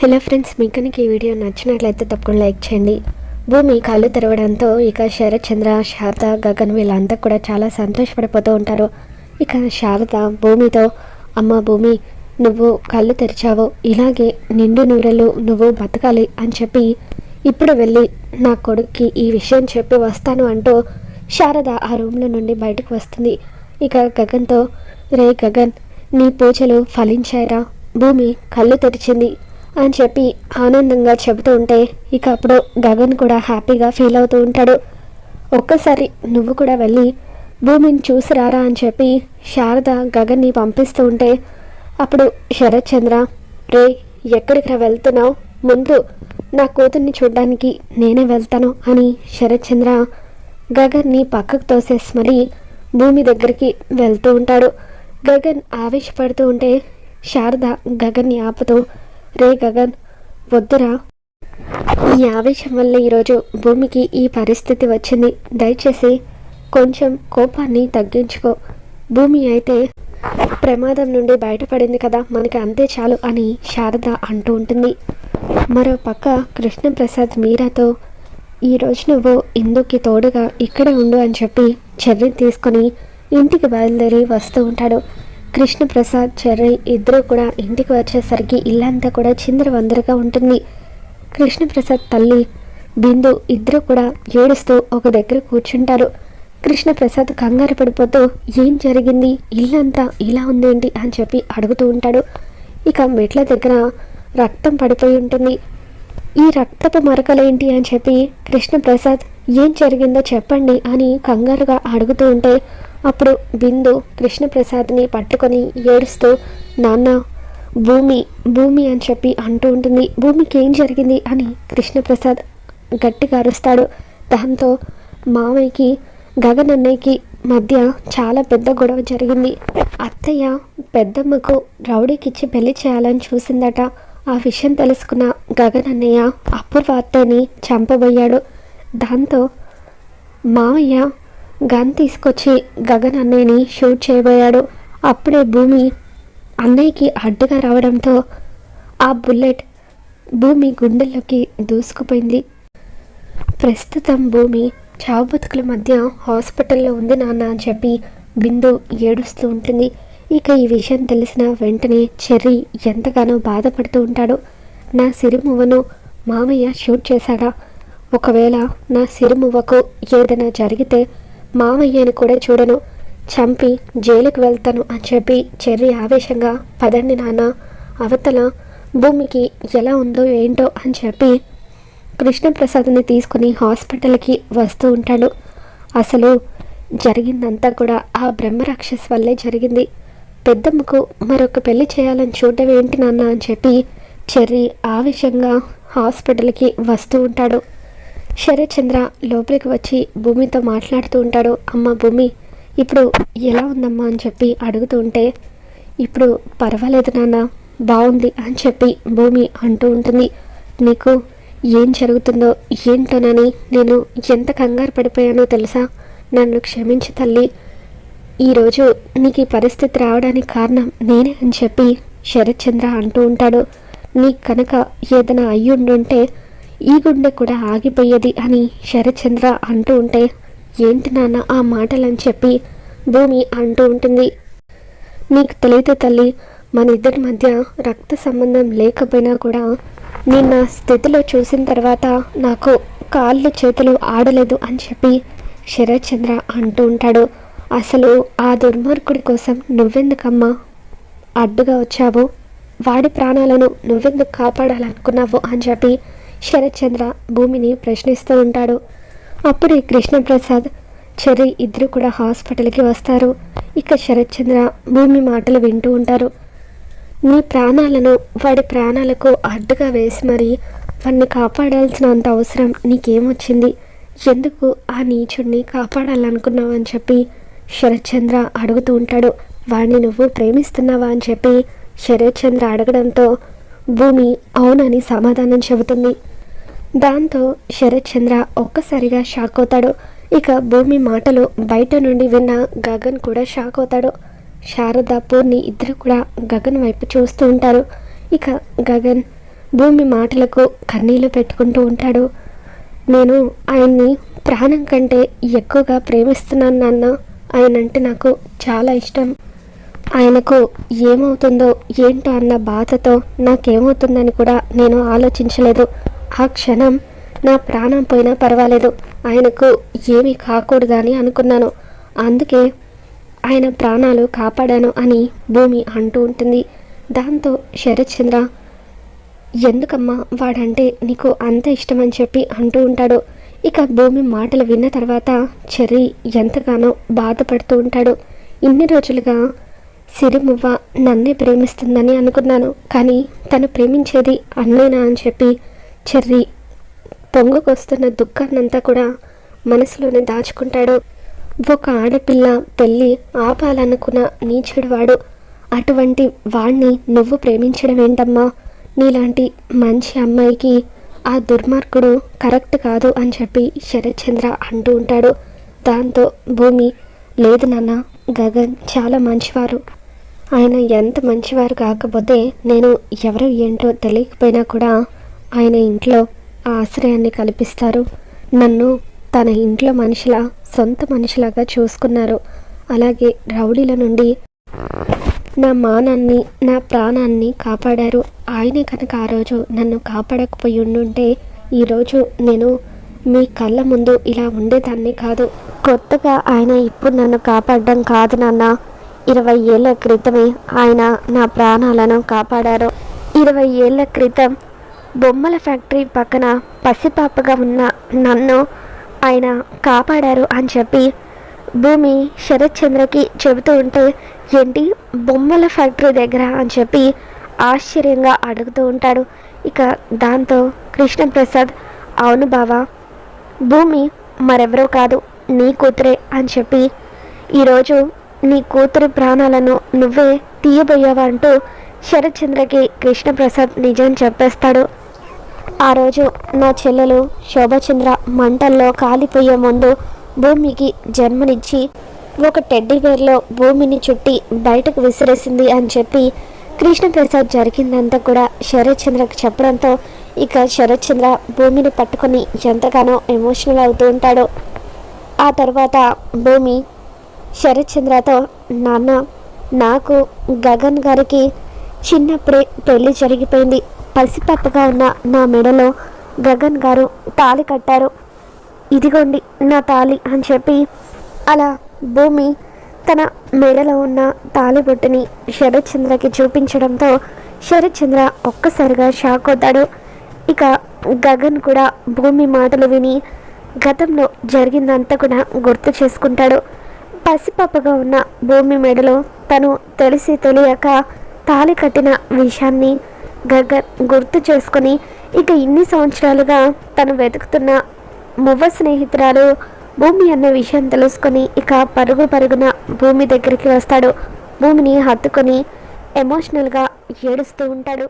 Hello friends మీకు కనుక ఈ వీడియో నచ్చినట్లయితే తప్పకుండా లైక్ చేయండి. భూమి కళ్ళు తెరవడంతో ఇక శరత్ చంద్ర శారద గగన్ వీళ్ళంతా కూడా చాలా సంతోషపడిపోతూ ఉంటారు. ఇక శారద భూమితో అమ్మ భూమి నువ్వు కళ్ళు తెరిచావు. ఇలాగే నిండు నూరెలు నువ్వు బతకాలి అని చెప్పి ఇప్పుడు వెళ్ళి నా కొడుక్కి ఈ విషయం చెప్పి వస్తాను అంటూ శారద ఆ రూమ్లో నుండి బయటకు వస్తుంది. ఇక గగన్తో రే గగన్ నీ పూజలు ఫలించాయరా. భూమి కళ్ళు తెరిచింది. అని చెప్పి ఆనందంగా చెబుతూ ఉంటే ఇక అప్పుడు గగన్ కూడా హ్యాపీగా ఫీల్ అవుతూ ఉంటాడు. ఒక్కసారి నువ్వు కూడా వెళ్ళి భూమిని చూసి రారా అని చెప్పి శారద గగన్ని పంపిస్తూ ఉంటే అప్పుడు శరత్ చంద్ర రే ఎక్కడికి రా వెళ్తున్నావు? ముందు నా కూతుర్ని చూడ్డానికి నేనే వెళ్తాను అని శరత్ చంద్ర గగన్ని పక్కకు తోసేసి మరి భూమి దగ్గరికి వెళ్తూ ఉంటాడు. గగన్ ఆవేశపడుతూ ఉంటే శారద గగన్ని ఆపుతూ రే గగన్ వద్దురా. ఈ ఆవేశం వల్ల ఈరోజు భూమికి ఈ పరిస్థితి వచ్చింది. దయచేసి కొంచెం కోపాన్ని తగ్గించుకో. భూమి అయితే ప్రమాదం నుండి బయటపడింది కదా మనకి అంతే చాలు అని శారద అంటూ ఉంటుంది. మరో పక్క కృష్ణప్రసాద్ మీరాతో ఈరోజు నువ్వు ఇందుకి తోడుగా ఇక్కడే ఉండు అని చెప్పి చెర్రి తీసుకొని ఇంటికి బయలుదేరి వస్తూ ఉంటాడు. కృష్ణప్రసాద్ చెర్రి ఇద్దరు కూడా ఇంటికి వచ్చేసరికి ఇల్లంతా కూడా చిందరవందరగా ఉంటుంది. కృష్ణప్రసాద్ తల్లి బిందు ఇద్దరు కూడా ఏడుస్తూ ఒక దగ్గర కూర్చుంటారు. కృష్ణప్రసాద్ కంగారు పడిపోతూ ఏం జరిగింది? ఇల్లంతా ఇలా ఉందేంటి? అని చెప్పి అడుగుతూ ఉంటాడు. ఇక మెట్ల దగ్గర రక్తం పడిపోయి ఉంటుంది. ఈ రక్తపు మరకలేంటి? అని చెప్పి కృష్ణప్రసాద్ ఏం జరిగిందో చెప్పండి అని కంగారుగా అడుగుతూ ఉంటే అప్పుడు బిందు కృష్ణప్రసాద్ని పట్టుకొని ఏడుస్తూ నాన్న భూమి భూమి అని చెప్పి అంటూ ఉంటుంది. భూమికి ఏం జరిగింది? అని కృష్ణప్రసాద్ గట్టిగా అరుస్తాడు. దాంతో మామయ్యకి గగన్ అన్నయ్యకి మధ్య చాలా పెద్ద గొడవ జరిగింది. అత్తయ్య పెద్దమ్మకు రౌడీకిచ్చి పెళ్ళి చేయాలని చూసిందట. ఆ విషయం తెలుసుకున్న గగన్ అన్నయ్య అపూర్వ అత్తయ్యని చంపబోయాడు. దాంతో మామయ్య గన్ తీసుకొచ్చి గగన్ అన్నయ్యని షూట్ చేయబోయాడు. అప్పుడే భూమి అన్నయ్యకి అడ్డుగా రావడంతో ఆ బుల్లెట్ భూమి గుండెల్లోకి దూసుకుపోయింది. ప్రస్తుతం భూమి చావు బతుకుల మధ్య హాస్పిటల్లో ఉంది నాన్న అని చెప్పి బిందు ఏడుస్తూ ఉంటుంది. ఇక ఈ విషయం తెలిసిన వెంటనే చెర్రీ ఎంతగానో బాధపడుతూ ఉంటాడు. నా సిరిమువ్వను మామయ్య షూట్ చేశాడా? ఒకవేళ నా సిరిమువ్వకు ఏదైనా జరిగితే మామయ్యని కూడా చూడను. చంపి జైలుకు వెళ్తాను అని చెప్పి చెర్రి ఆవేశంగా పదండి నాన్న అవతల భూమికి ఎలా ఉందో ఏంటో అని చెప్పి కృష్ణప్రసాద్ని తీసుకుని హాస్పిటల్కి వస్తూ ఉంటాడు. అసలు జరిగిందంతా కూడా ఆ బ్రహ్మరాక్షస్ వల్లే జరిగింది. పెద్దమ్మకు మరొక పెళ్ళి చేయాలని చూడడం ఏంటి నాన్న అని చెప్పి చెర్రి ఆవేశంగా హాస్పిటల్కి వస్తూ ఉంటాడు. శరత్చంద్ర లోపలికి వచ్చి భూమితో మాట్లాడుతూ ఉంటాడు. అమ్మ భూమి ఇప్పుడు ఎలా ఉందమ్మా? అని చెప్పి అడుగుతూ ఉంటే ఇప్పుడు పర్వాలేదు నాన్న బాగుంది అని చెప్పి భూమి అంటూ ఉంటుంది. నీకు ఏం జరుగుతుందో ఏంటోనని నేను ఎంత కంగారు పడిపోయానో తెలుసా? నన్ను క్షమించి తల్లి. ఈరోజు నీకు ఈ పరిస్థితి రావడానికి కారణం నేనే అని చెప్పి శరత్చంద్ర అంటూ ఉంటాడు. నీకు కనుక ఏదైనా అయ్యుండుంటే ఈ గుండె కూడా ఆగిపోయేది అని శరచంద్ర అంటూ ఉంటే ఏంటి నాన్న ఆ మాటలని చెప్పి భూమి అంటూ ఉంటుంది. నీకు తెలియదు తల్లి మన ఇద్దరి మధ్య రక్త సంబంధం లేకపోయినా కూడా నిన్న స్థితిలో చూసిన తర్వాత నాకు కాళ్ళు చేతులు ఆడలేదు అని చెప్పి శరత్చంద్ర అంటూ ఉంటాడు. అసలు ఆ దుర్మార్గుడి కోసం నువ్వెందుకమ్మా అడ్డుగా వచ్చావు? వాడి ప్రాణాలను నువ్వెందుకు కాపాడాలనుకున్నావు? అని చెప్పి శరత్చంద్ర భూమిని ప్రశ్నిస్తూ ఉంటాడు. అప్పుడే కృష్ణప్రసాద్ చెర్రీ ఇద్దరు కూడా హాస్పిటల్కి వస్తారు. ఇక శరత్చంద్ర భూమి మాటలు వింటూ ఉంటారు. నీ ప్రాణాలను వాడి ప్రాణాలకు అడ్డుగా వేసి మరి వాడిని కాపాడాల్సినంత అవసరం నీకేమొచ్చింది? ఎందుకు ఆ నీచుడిని కాపాడాలనుకున్నావు అని చెప్పి శరత్చంద్ర అడుగుతూ ఉంటాడు. వాడిని నువ్వు ప్రేమిస్తున్నావా అని చెప్పి శరత్చంద్ర అడగడంతో భూమి అవునని సమాధానం చెబుతుంది. దాంతో శరత్చంద్ర ఒక్కసారిగా షాక్ అవుతాడు. ఇక భూమి మాటలు బయట నుండి విన్న గగన్ కూడా షాక్ అవుతాడు. శారద పూర్ణి ఇద్దరు కూడా గగన్ వైపు చూస్తూ ఉంటారు. ఇక గగన్ భూమి మాటలకు కన్నీళ్ళు పెట్టుకుంటూ ఉంటాడు. నేను ఆయన్ని ప్రాణం కంటే ఎక్కువగా ప్రేమిస్తున్నాను నాన్న ఆయన అంటే నాకు చాలా ఇష్టం. ఆయనకు ఏమవుతుందో ఏంటో అన్న బాధతో నాకేమవుతుందని కూడా నేను ఆలోచించలేదు. ఆ క్షణం నా ప్రాణం పోయినా పర్వాలేదు. ఆయనకు ఏమీ కాకూడదని అనుకున్నాను. అందుకే ఆయన ప్రాణాలు కాపాడాను అని భూమి అంటూ ఉంటుంది. దాంతో శరత్చంద్ర ఎందుకమ్మా వాడంటే నీకు అంత ఇష్టమని చెప్పి అంటూ ఉంటాడు. ఇక భూమి మాటలు విన్న తర్వాత చెర్రీ ఎంతగానో బాధపడుతూ ఉంటాడు. ఇన్ని రోజులుగా సిరిమువ్వ నన్నే ప్రేమిస్తుందని అనుకున్నాను. కానీ తను ప్రేమించేది అన్నేనా అని చెప్పి చెర్రి పొంగుకొస్తున్న దుఃఖాన్నంతా కూడా మనసులోనే దాచుకుంటాడు. ఒక ఆడపిల్ల పెళ్ళి ఆపాలనుకున్న నీచుడువాడు అటువంటి వాణ్ణి నువ్వు ప్రేమించడం ఏంటమ్మా? నీలాంటి మంచి అమ్మాయికి ఆ దుర్మార్గుడు కరెక్ట్ కాదు అని చెప్పి శరత్చంద్ర అంటూ ఉంటాడు. దాంతో భూమి లేదు నాన్న గగన్ చాలా మంచివారు. ఆయన ఎంత మంచివారు కాకపోతే నేను ఎవరు ఏంటో తెలియకపోయినా కూడా ఆయన ఇంట్లో ఆ ఆశ్రయాన్ని కల్పిస్తారు. నన్ను తన ఇంట్లో మనిషిలా సొంత మనిషిలాగా చూసుకున్నారు. అలాగే రౌడీల నుండి నా మానాన్ని నా ప్రాణాన్ని కాపాడారు. ఆయనే కనుక ఆ రోజు నన్ను కాపాడకపోయి ఉండుంటే ఈరోజు నేను మీ కళ్ళ ముందు ఇలా ఉండేదాన్ని కాదు. కొత్తగా ఆయన ఇప్పుడు నన్ను కాపాడడం కాదు నాన్న. ఇరవై ఏళ్ళ క్రితమే ఆయన నా ప్రాణాలను కాపాడారు. ఇరవై ఏళ్ళ క్రితం బొమ్మల ఫ్యాక్టరీ పక్కన పసిపాపగా ఉన్న నన్ను ఆయన కాపాడారు అని చెప్పి భూమి శరత్ చంద్రకి చెబుతూ ఉంటే ఏంటి బొమ్మల ఫ్యాక్టరీ దగ్గర? అని చెప్పి ఆశ్చర్యంగా అడుగుతూ ఉంటాడు. ఇక దాంతో కృష్ణప్రసాద్ అవును బావా భూమి మరెవరో కాదు నీ కూతురే అని చెప్పి ఈరోజు నీ కూతురి ప్రాణాలను నువ్వే తీయబోయావంటూ శరత్ చంద్రకి కృష్ణప్రసాద్ నిజం చెప్పేస్తాడు. ఆ రోజు నా చెల్లెలు శోభచంద్ర మంటల్లో కాలిపోయే ముందు భూమికి జన్మనిచ్చి ఒక టెడ్డీ బేర్లో భూమిని చుట్టి బయటకు విసిరేసింది అని చెప్పి కృష్ణప్రసాద్ జరిగిందంతా కూడా శరత్చంద్రకు చెప్పడంతో ఇక శరత్ చంద్ర భూమిని పట్టుకొని ఎంతగానో ఎమోషనల్ అవుతూ ఉంటాడు. ఆ తర్వాత భూమి శరత్చంద్రతో నాన్న నాకు గగన్ గారికి చిన్నప్పుడే పెళ్ళి జరిగిపోయింది. పసిపప్పగా ఉన్న నా మెడలో గగన్ గారు తాళి కట్టారు. ఇదిగోండి నా తాళి అని చెప్పి అలా భూమి తన మెడలో ఉన్న తాళిబొట్టుని శరత్ చంద్రకి చూపించడంతో శరత్చంద్ర ఒక్కసారిగా షాక్ అవుతాడు. ఇక గగన్ కూడా భూమి మాటలు విని గతంలో జరిగిందంతా కూడా గుర్తు చేసుకుంటాడు. పసిపాపగా ఉన్న భూమి మెడలో తను తెలిసి తెలియక తాళి కట్టిన విషయాన్ని గగన్ గుర్తు చేసుకొని ఇక ఇన్ని సంవత్సరాలుగా తను వెతుకుతున్న మువ్వ స్నేహితురాలు భూమి అన్న విషయం తెలుసుకొని ఇక పరుగు పరుగున భూమి దగ్గరికి వస్తాడు. భూమిని హత్తుకొని ఎమోషనల్గా ఏడుస్తూ ఉంటాడు.